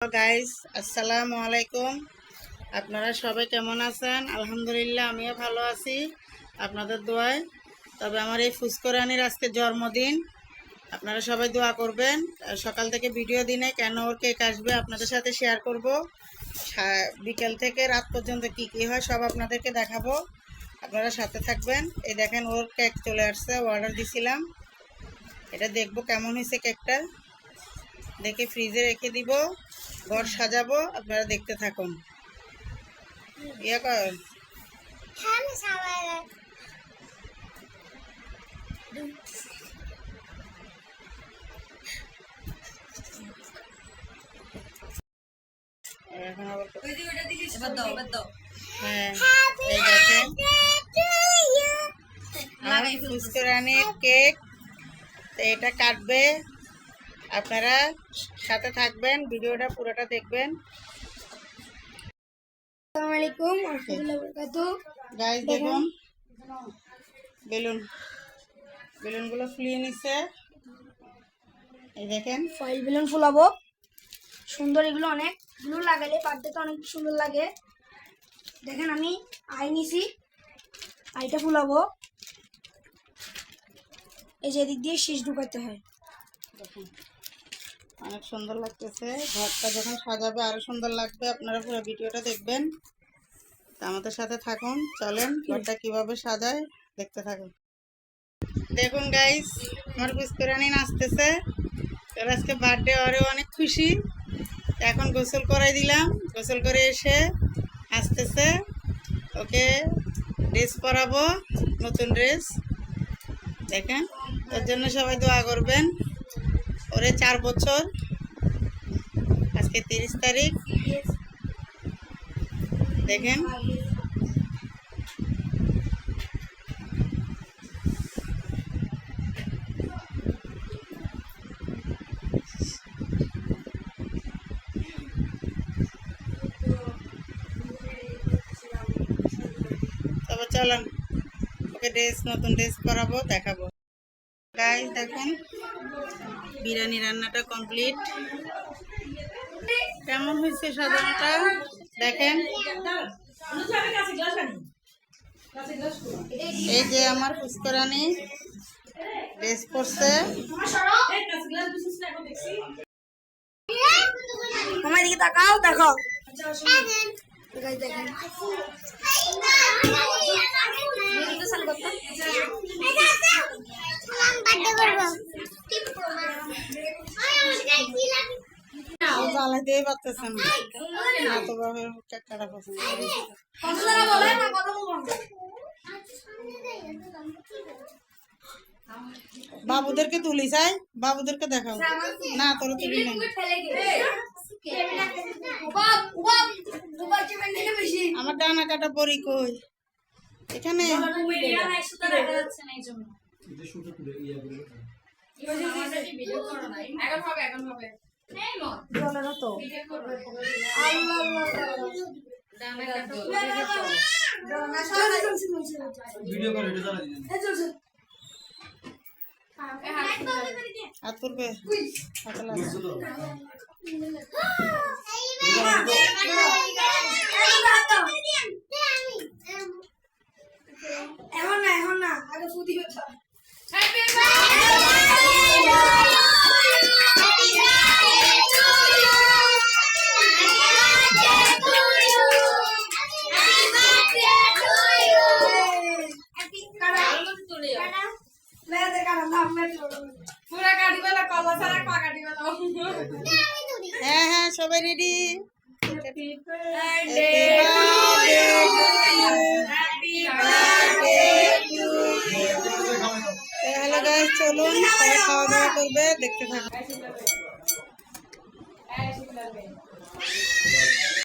Guys আসসালামু আলাইকুম আপনারা সবাই কেমন আছেন? আলহামদুলিল্লাহ, আমিও ভালো আছি আপনাদের দোয়ায়। তবে আমার এই ফুসকরানির আজকে জন্মদিন। আপনারা সবাই দোয়া করবেন। সকাল থেকে ভিডিও দিনে কেন ওর কেক আসবে আপনাদের সাথে শেয়ার করব। বিকেল থেকে রাত পর্যন্ত কি কি হয় সব আপনাদেরকে দেখাবো। আপনারা সাথে থাকবেন। এই দেখেন ওর কেক চলে আসছে অর্ডার দিছিলাম। এটা দেখব কেমন হয়েছে কেকটা দেখে ফ্রিজে রেখে দিব ঘর সাজাবো আপনারা দেখতে থাকুন। ইয়ে কেক। তো এটা কাটবে। আপনারা সাথে থাকবেন ভিডিওটা পুরোটা দেখবেন। আসসালামু আলাইকুম রহমতুল্লাহ গাইস দেখুন। বেলুন। বেলুনগুলো ফুলিয়ে নিচ্ছে এই দেখেন। ফয়েল বেলুন ফুলাবো। সুন্দর এগুলো অনেক। ব্লু লাগালে বার্থডেতে অনেক সুন্দর লাগে। দেখেন আমি আই নিছি। আইটা ফুলাবো। এই যে এদিক দিয়ে শীষ ঢুকাতে হয়। দেখুন। অনেক সুন্দর লাগতেছে। ঘরটা যখন সাজাবে আরও সুন্দর লাগবে। আপনারা পুরো ভিডিওটা দেখবেন। তা আমাদের সাথে থাকুন। চলেন, ঘরটা কীভাবে সাজায় দেখতে থাকুন। দেখুন গাইস আমার পুষ্করানি নাচতেছে। তোর আজকে বার্থডে ওরও অনেক খুশি। এখন গোসল করাই দিলাম। গোসল করে এসে আসতেছে। ওকে ড্রেস পরাবো, নতুন ড্রেস দেখেন? ওর জন্য সবাই দোয়া করবেন। ওরে চার বছর। আজকে তিরিশ তারিখ। দেখেন। তবে চলেন, ওকে ড্রেস নতুন ড্রেস করাবো দেখাবো। গাইস দেখুন বিরিয়ানি রান্নাটা কমপ্লিট কেমন হয়েছে সাজানোটা? দেখেন। এই যে আমার পুষ্করানি ড্রেস পরছে। আমার দিকে তাকাও দেখাও দেখেন। জ্বালাইতেই পারতেছেন না। তো পছন্দ বাবুদেরকে তুলি চাই? বাবুদেরকে দেখাও। না তোর তুলি নাই। আমার ডানা কাটা পরি কই? এখানে? ভিডিও করে। এটা জ্বালা দিন হাত পড়বে হাতে। বুঝছ হ্যাঁ হ্যাঁ সবাই রেডি হ্যালো গাইস চলুন সবাই খাওয়া দাওয়া করবে দেখতে থাকুন।